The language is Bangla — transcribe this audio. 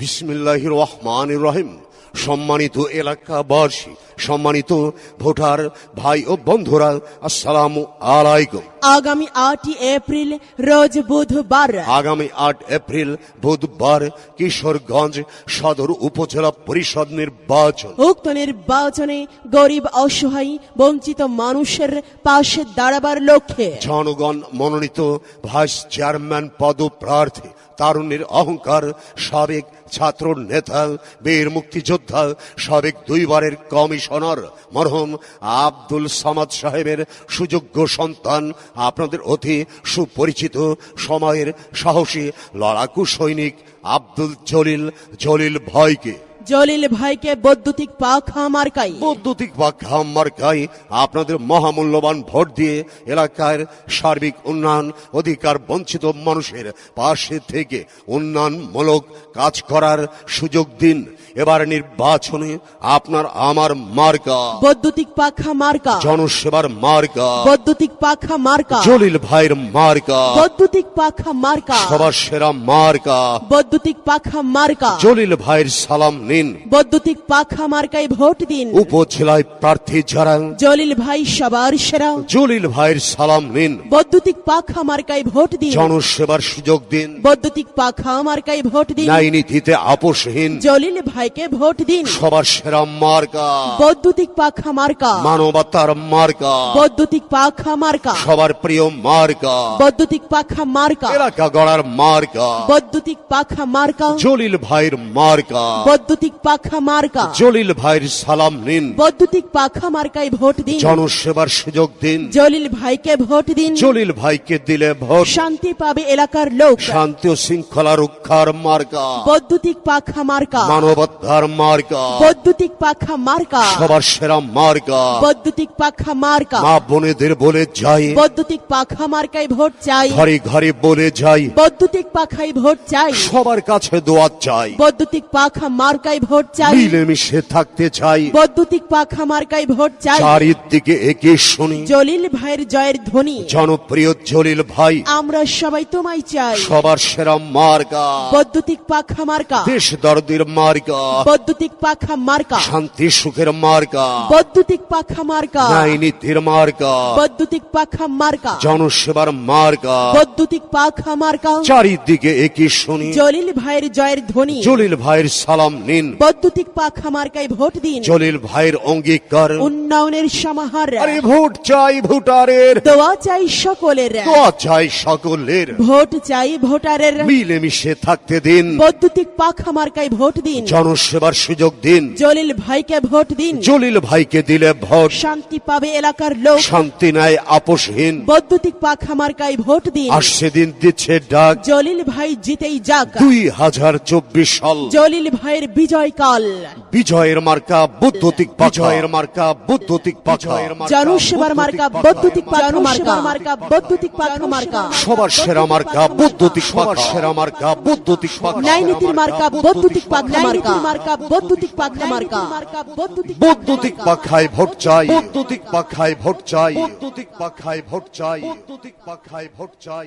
বিসমিল্লাহ রহমান রহিম সম্মানিত এলাকাবাসী সম্মানিত ভোটার ভাই ও বন্ধুরা আসসালামু আলাইকুম। আগামী আটই এপ্রিল রোজ বুধবার। আগামী আট এপ্রিল বুধবার কিশোরগঞ্জ সদর উপজেলা পরিষদ নির্বাচন। উক্ত নির্বাচনে গরিব অসহায় বঞ্চিত মানুষের পাশে দাঁড়াবার লক্ষ্যে। জনগণ মনোনীত ভাইস চেয়ারম্যান পদপ্রার্থী তারুণ্যের অহংকার সাবেক ছাত্র নেতা বীর মুক্তিযোদ্ধা সাবেক দুইবারের কমিশনার মরহম আব্দুল সামাদ সাহেবের সুযোগ্য সন্তান আপনাদের অতি সুপরিচিত সময়ের সাহসী লড়াকু সৈনিক আব্দুল জলিল জলিল ভয়কে। জলিল ভাইকে বৈদ্যুতিক পাখা মার্কাই বৈদ্যুতিক ঘাম মার্কায় আপনাদের মহামূল্যবান ভোট দিয়ে এলাকার সার্বিক উন্নয়ন অধিকার বঞ্চিত মানুষের পাশে থেকে উন্নয়নমূলক কাজ করার সুযোগ দিন। এবার নির্বাচনে আপনার আমার মার্কা বৈদ্যুতিক পাখা মার্কা জনসেবার মার্কা বৈদ্যুতিক পাখা মার্কা জলিল ভাইয়ের মার্কা বৈদ্যুতিক পাখা মার্কা সবার সেরা মার্কা বৈদ্যুতিক পাখা মার্কা জলিল ভাইয়ের সালাম নিন বৈদ্যুতিক পাখা মার্কায় ভোট দিন। উপজেলায় প্রার্থী যারা জলিল ভাই সবার সেরা। জলিল ভাইয়ের সালাম নিন। বৈদ্যুতিক পাখা মার্কায় ভোট দিন। জনসেবার সুযোগ দিন। বৈদ্যুতিক পাখা মার্কায় ভোট দিন। ন্যায় নীতিতে আপোষহীন। জলিল ভাইকে ভোট দিন। সবার সেরা মার্কা। বৈদ্যুতিক পাখা মার্কা। মানবতার মার্কা। বৈদ্যুতিক পাখা মার্কা। সবার প্রিয় মার্কা। বৈদ্যুতিক পাখা মার্কা। এলাকা গড়ার মার্কা। বৈদ্যুতিক পাখা মার্কা। জলিল ভাইয়ের মার্কা। বৈদ্যুতিক পাখা মার্কা। জলিল ভাইয়ের সালাম নিন। বৈদ্যুতিক পাখা মার্কায় ভোট দিন। জনসেবার সুযোগ দিন। জলিল ভাইকে ভোট দিন। জলিল ভাইকে দিলে ভোট। শান্তি পাবে এলাকার লোক। শান্তি ও শৃঙ্খলা রক্ষার মার্কা। বৈদ্যুতিক পাখা মার্কা। মানবতার মার্কা। বৈদ্যুতিক পাখা মার্কা। সবার সেরা মার্কা। বৈদ্যুতিক পাখা মার্কা। মা বোনেদের বলে যাই। বৈদ্যুতিক পাখা মার্কায় ভোট চাই। ঘরে ঘরে বলে যাই। বৈদ্যুতিক পাখায় ভোট চাই। সবার কাছে দোয়া চাই। বৈদ্যুতিক পাখা মার্কায় ভোট চাই। মিলেমিশে থাকতে চাই। বৈদ্যুতিক পাখা মার্কায় ভোট চাই। চারিদিকে একে শুনি। জলিল ভাইয়ের জয়ের ধ্বনি। জনপ্রিয় জলিল ভাই। আমরা সবাই তোমায় চাই। সবার সেরা মার্কা। বৈদ্যুতিক পাখা মার্কা দেশ দরদির মার্কা। বৈদ্যুতিক পাখা মার্কা শান্তি সুখের মার্কা। বৈদ্যুতিক পাখা মার্কা ন্যায় নীতির মার্কা। বৈদ্যুতিক পাখা মার্কা জনসেবার মার্কা। বৈদ্যুতিক পাখা মার্কা চারিদিকে একই শুনি। জলিল ভাইয়ের জয়ের ধ্বনি। জলিল ভাইয়ের সালাম নিন। বৈদ্যুতিক পাখা মার্কায় ভোট দিন। জলিল ভাইয়ের অঙ্গীকার। উন্নয়নের সমাহার আরে ভোট চাই ভোটারের। দোয়া চাই সকলের দোয়া চাই সকলের। ভোট চাই ভোটারের মিলেমিশে থাকতে দিন। বৈদ্যুতিক পাখা মার্কায় ভোট দিন। জনসেবার সুযোগ দিন। জলিল ভাইকে ভোট দিন। জলিল ভাইকে দিলে ভোট। শান্তি পাবে এলাকার লোক। শান্তি নাই আপোষহীন। বৈদ্যুতিক পাখা মার্কায় ভোট দিন। আসছে দিন দিচ্ছে ডাক। জলিল ভাই জিতেই যাক। দুই হাজার চব্বিশ সাল। জলিল ভাইয়ের বিজয় কাল বিজয়ের মার্কা বৈদ্যুতিক বিজয়ের মার্কা বৈদ্যুতিক বিজয়ের জনসেবার মার্কা বৈদ্যুতিক পাখা। মার্কা মার্কা বৈদ্যুতিক পাখা। মার্কা সবার সেরা মার্কা বৈদ্যুতিক সবার সেরা মার্কা বৈদ্যুতিক ন্যায় নীতির মার্কা বৈদ্যুতিক পাখা মার্কা মার্কা। বৈদ্যুতিক পাখা মার্কা। মার্কা বৈদ্যুতিক বৈদ্যুতিক পাখায় ভোট চাই। বৈদ্যুতিক পাখায় ভোট চাই। বৈদ্যুতিক পাখায় ভোট চাই। বৈদ্যুতিক পাখায় ভোট চাই।